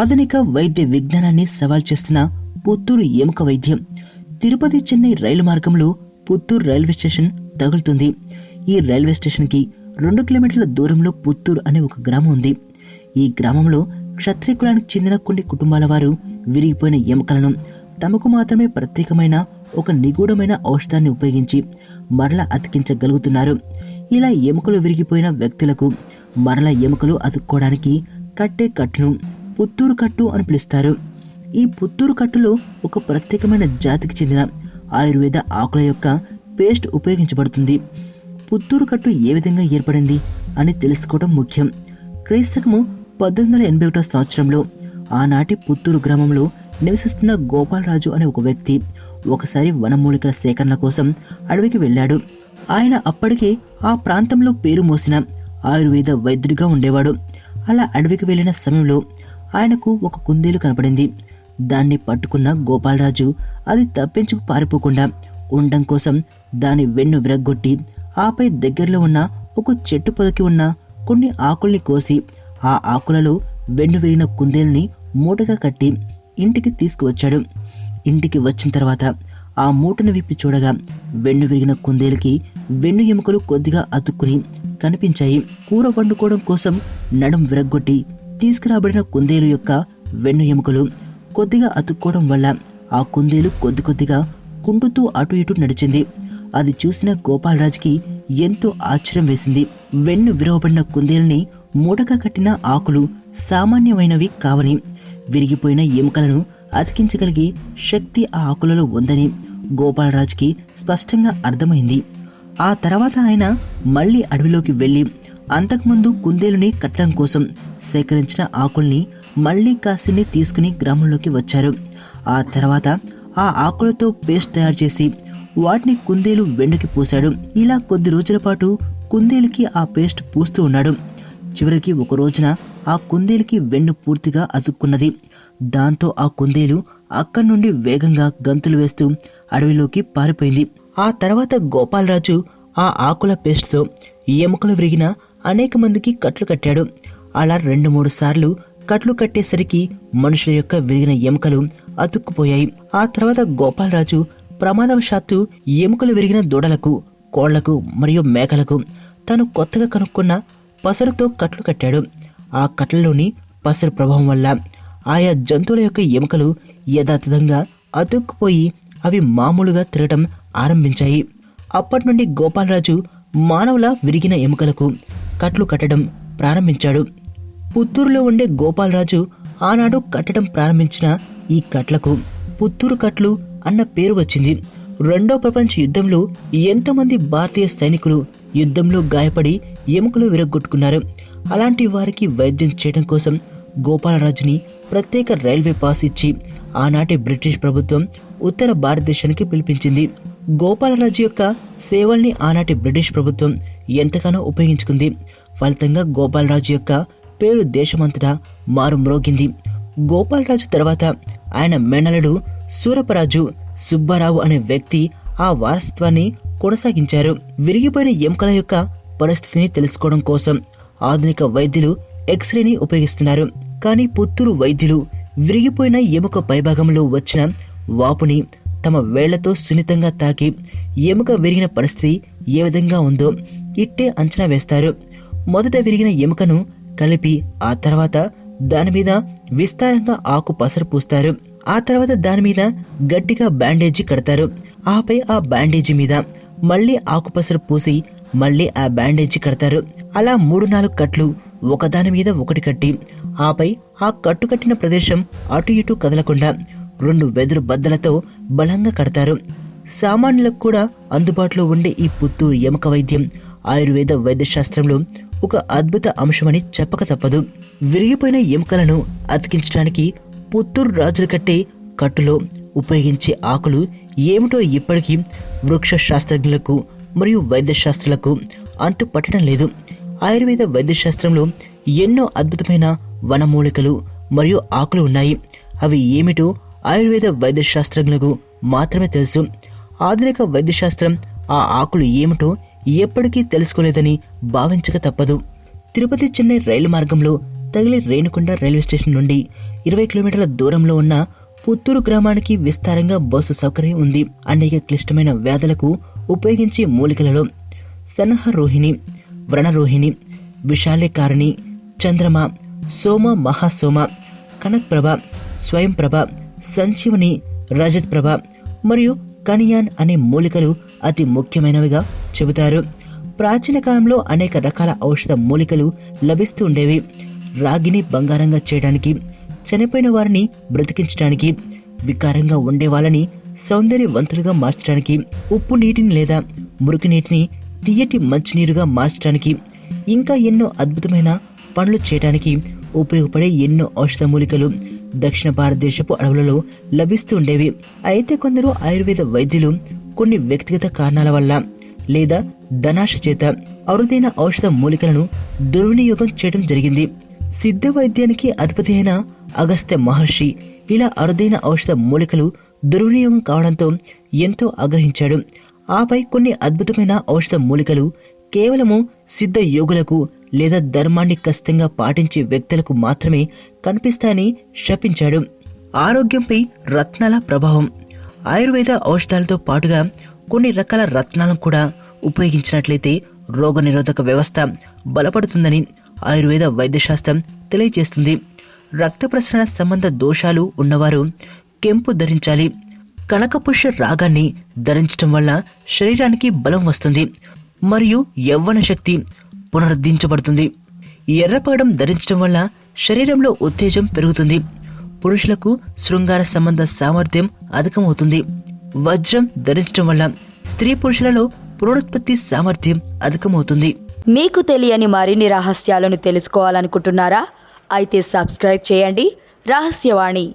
ఆధునిక వైద్య విజ్ఞానాన్ని సవాల్ చేస్తున్న పుత్తూరు ఎముక వైద్యం. తిరుపతి చెన్నై రైలు మార్గంలో పుత్తూరు రైల్వే స్టేషన్ తగులుతుంది. ఈ రైల్వే స్టేషన్కి రెండు కిలోమీటర్ల దూరంలో పుత్తూరు అనే ఒక గ్రామం ఉంది. ఈ గ్రామంలో క్షత్రియ కులానికి చెందిన కొన్ని కుటుంబాల వారు విరిగిపోయిన ఎముకలను తమకు మాత్రమే ప్రత్యేకమైన ఒక నిగూఢమైన ఔషధాన్ని ఉపయోగించి మరల అతికించగలుగుతున్నారు. ఇలా ఎముకలు విరిగిపోయిన వ్యక్తులకు మరల ఎముకలు అతుక్కోవడానికి కట్టే కట్టును పుత్తూరు కట్టు అని పిలుస్తారు. ఈ పుత్తూరు కట్టులో ఒక ప్రత్యేకమైన జాతికి చెందిన ఆయుర్వేద ఆకుల యొక్క పేస్ట్ ఉపయోగించబడుతుంది. పుత్తూరు కట్టు ఏ విధంగా ఏర్పడింది అని తెలుసుకోవడం ముఖ్యం. క్రైస్తకము పద్దెనిమిది వందల ఎనభై ఒకటో సంవత్సరంలో ఆనాటి పుత్తూరు గ్రామంలో నివసిస్తున్న గోపాలరాజు అనే ఒక వ్యక్తి ఒకసారి వనమూలికల సేకరణ కోసం అడవికి వెళ్ళాడు. ఆయన అప్పటికే ఆ ప్రాంతంలో పేరు మోసిన ఆయుర్వేద వైద్యుడిగా ఉండేవాడు. అలా అడవికి వెళ్ళిన సమయంలో ఆయనకు ఒక కుందేలు కనపడింది. దాన్ని పట్టుకున్న గోపాలరాజు అది తప్పించుకు పారిపోకుండా ఉండడం కోసం దాని వెన్ను విరగ్గొట్టి ఆపై దగ్గరలో ఉన్న ఒక చెట్టు పొదకి ఉన్న కొన్ని ఆకుల్ని కోసి ఆ ఆకులలో వెన్ను విరిగిన కుందేలుని మూటగా కట్టి ఇంటికి తీసుకువచ్చాడు. ఇంటికి వచ్చిన తర్వాత ఆ మూటను విప్పి చూడగా వెన్ను విరిగిన కుందేలుకి వెన్ను ఎముకలు కొద్దిగా అతుక్కుని కనిపించాయి. కూర వండుకోవడం కోసం నడుం విరగ్గొట్టి తీసుకురాబడిన కుందేలు యొక్క వెన్ను ఎముకలు కొద్దిగా అతుక్కోవడం వల్ల ఆ కుందేలు కొద్ది కొద్దిగా కుంటుతూ అటు ఇటు నడిచింది. అది చూసిన గోపాలరాజుకి ఎంతో ఆశ్చర్యం వేసింది. వెన్ను విరవబడిన కుందేలని మూటగా కట్టిన ఆకులు సామాన్యమైనవి కావని విరిగిపోయిన ఎముకలను అతికించగలిగే శక్తి ఆ ఆకులలో ఉందని గోపాలరాజుకి స్పష్టంగా అర్థమైంది. ఆ తర్వాత ఆయన మళ్ళీ అడవిలోకి వెళ్ళి అంతకుముందు కుందేలుని కట్టడం కోసం సేకరించిన ఆకుల్ని మళ్ళీ కాసిని తీసుకుని గ్రామంలోకి వచ్చారు. ఆ తర్వాత ఆ ఆకులతో పేస్ట్ తయారు చేసి వాటిని కుందేలు వెండుకి పూశాడు. ఇలా కొద్ది రోజుల పాటు కుందేలుకి ఆ పేస్ట్ పూస్తూ ఉన్నాడు. చివరికి ఒక రోజున ఆ కుందేలుకి వెన్ను పూర్తిగా అతుక్కున్నది. దాంతో ఆ కుందేలు అక్కడి నుండి వేగంగా గంతులు వేస్తూ అడవిలోకి పారిపోయింది. ఆ తర్వాత గోపాలరాజు ఆ ఆకుల పేస్ట్తో ఎముకలు విరిగిన అనేక మందికి కట్లు కట్టాడు. అలా రెండు మూడు సార్లు కట్లు కట్టేసరికి మనుషుల యొక్క విరిగిన ఎముకలు అతుక్కుపోయాయి. ఆ తర్వాత గోపాలరాజు ప్రమాదవశాత్తు ఎముకలు విరిగిన దూడలకు కోళ్ళకు మరియు మేకలకు తను కొత్తగా కనుక్కున్న పసరుతో కట్లు కట్టాడు. ఆ కట్లలోని పసరు ప్రభావం వల్ల ఆయా జంతువుల యొక్క ఎముకలు యథాతథంగా అతుక్కుపోయి అవి మామూలుగా తిరగటం ఆరంభించాయి. అప్పటి నుండి గోపాలరాజు మానవుల విరిగిన ఎముకలకు కట్లు కట్టడం ప్రారంభించాడు. పుత్తూరులో ఉండే గోపాలరాజు ఆనాడు కట్టడం ప్రారంభించిన ఈ కట్లకు పుత్తూరు కట్లు అన్న పేరు వచ్చింది. రెండో ప్రపంచ యుద్ధంలో ఎంతోమంది భారతీయ సైనికులు యుద్ధంలో గాయపడి ఎముకలు విరగొట్టుకున్నారు అలాంటి వారికి వైద్యం చేయడం కోసం గోపాలరాజుని ప్రత్యేక రైల్వే పాస్ ఇచ్చి ఆనాటి బ్రిటిష్ ప్రభుత్వం ఉత్తర భారతదేశానికి పిలిపించింది. గోపాలరాజు యొక్క సేవల్ని ఆనాటి బ్రిటిష్ ప్రభుత్వం ఎంతగానో ఉపయోగించుకుంది. ఫలితంగా గోపాలరాజు యొక్క పేరు దేశమంతటా మారుమ్రోగింది గోపాలరాజు తర్వాత ఆయన మేనలుడు సూరపరాజు సుబ్బారావు అనే వ్యక్తి ఆ వారసత్వాన్ని కొనసాగించారు. విరిగిపోయిన ఎముకల యొక్క పరిస్థితిని తెలుసుకోవడం కోసం ఆధునిక వైద్యులు ఎక్స్రేని ఉపయోగిస్తున్నారు. కానీ పుత్తూరు వైద్యులు విరిగిపోయిన ఎముక పైభాగంలో వచ్చిన వాపుని తమ వేళ్ళతో సున్నితంగా తాకి ఎముక విరిగిన పరిస్థితి ఏ విధంగా ఉందో ఇట్టే అంచనా వేస్తారు. మొదట విరిగిన ఎముకను కలిపి ఆ తర్వాత దాని మీద విస్తారంగా ఆకు పసరు పూస్తారు. ఆ తర్వాత దాని మీద గట్టిగా బ్యాండేజీ కడతారు. ఆపై ఆ బ్యాండేజీ మీద మళ్ళీ ఆకుపసరు పూసి మళ్ళీ ఆ బ్యాండేజీ కడతారు. అలా మూడు నాలుగు కట్లు ఒకదాని మీద ఒకటి కట్టి ఆపై ఆ కట్టు కట్టిన ప్రదేశం అటు ఇటు కదలకుండా రెండు వెదురు బద్దలతో బలంగా కడతారు. సామాన్యులకు కూడా అందుబాటులో ఉండే ఈ పుత్తూరు ఎముక వైద్యం ఆయుర్వేద వైద్యశాస్త్రంలో ఒక అద్భుత అంశమని చెప్పక తప్పదు. విరిగిపోయిన ఎముకలను అతికించడానికి పుత్తూరు రాజులు కట్టే కట్టులో ఉపయోగించే ఆకులు ఏమిటో ఇప్పటికీ వృక్ష శాస్త్రజ్ఞులకు మరియు వైద్యశాస్త్రులకు అంతు పట్టడం లేదు. ఆయుర్వేద వైద్యశాస్త్రంలో ఎన్నో అద్భుతమైన వనమూలికలు మరియు ఆకులు ఉన్నాయి. అవి ఏమిటో ఆయుర్వేద వైద్యశాస్త్రజ్ఞులకు మాత్రమే తెలుసు. ఆధునిక వైద్యశాస్త్రం ఆ ఆకులు ఏమిటో ఎప్పటికీ తెలుసుకోలేదని భావించక తప్పదు. తిరుపతి చెన్నై రైలు మార్గంలో తగిలి రేణుకొండ రైల్వే స్టేషన్ నుండి ఇరవై కిలోమీటర్ల దూరంలో ఉన్న పుత్తూరు గ్రామానికి విస్తారంగా బస్సు సౌకర్యం ఉంది. అనేక క్లిష్టమైన వ్యాధులకు ఉపయోగించే మూలికలలో సనహరోహిణి వ్రణరోహిణి విశాలేకారిణి చంద్రమ సోమ మహాసోమ కనక్ప్రభ స్వయంప్రభ సంజీవని రజత్ ప్రభ మరియు కనియాన్ అనే మూలికలు అతి ముఖ్యమైనవిగా చెబుతారు. ప్రాచీన కాలంలో అనేక రకాల ఔషధ మూలికలు లభిస్తూ ఉండేవి. రాగిని బంగారంగా చేయడానికి చనిపోయిన వారిని బ్రతికించడానికి వికారంగా ఉండే వాళ్ళని సౌందర్యవంతులుగా మార్చడానికి ఉప్పు నీటిని లేదా మురికి నీటిని తీయటి మంచినీరుగా మార్చడానికి ఇంకా ఎన్నో అద్భుతమైన పనులు చేయడానికి ఉపయోగపడే ఎన్నో ఔషధ మూలికలు దక్షిణ భారతదేశపు అడవులలో లభిస్తూ ఉండేవి. అయితే కొందరు ఆయుర్వేద వైద్యులు కొన్ని వ్యక్తిగత కారణాల వల్ల లేదా ధనాశ చేత అరుదైన ఔషధ మూలికలను దుర్వినియోగం చేయడం జరిగింది. సిద్ధ వైద్యానికి అధిపతి అయిన అగస్త్య మహర్షి ఇలా అరుదైన ఔషధ మూలికలు దుర్వినియోగం కావడంతో ఎంతో ఆగ్రహించాడు. ఆపై కొన్ని అద్భుతమైన ఔషధ మూలికలు కేవలము సిద్ధ యోగులకు లేదా ధర్మాన్ని ఖచ్చితంగా పాటించే వ్యక్తులకు మాత్రమే కనిపిస్తాయని శపించాడు. ఆరోగ్యంపై రత్నాల ప్రభావం. ఆయుర్వేద ఔషధాలతో పాటుగా కొన్ని రకాల రత్నాలను కూడా ఉపయోగించినట్లయితే రోగనిరోధక వ్యవస్థ బలపడుతుందని ఆయుర్వేద వైద్యశాస్త్రం తెలియజేస్తుంది. రక్త ప్రసరణ సంబంధ దోషాలు ఉన్నవారు కెంపు ధరించాలి. కనకపుష్య రాగాన్ని ధరించడం వల్ల శరీరానికి బలం వస్తుంది. మరియు యవ్వన శక్తి పునరుద్ధరించబడుతుంది. ఎర్రపగడం ధరించడం వల్ల శరీరంలో ఉత్తేజం పెరుగుతుంది. పురుషులకు శృంగార సంబంధ సామర్థ్యం అధికమవుతుంది. వజ్రం ధరించడం వల్ల స్త్రీ పురుషులలో పునరుత్పత్తి సామర్థ్యం అధికమవుతుంది. మీకు తెలియని మరిన్ని రహస్యాలను తెలుసుకోవాలనుకుంటున్నారా? అయితే సబ్స్క్రైబ్ చేయండి. రహస్యవాణి.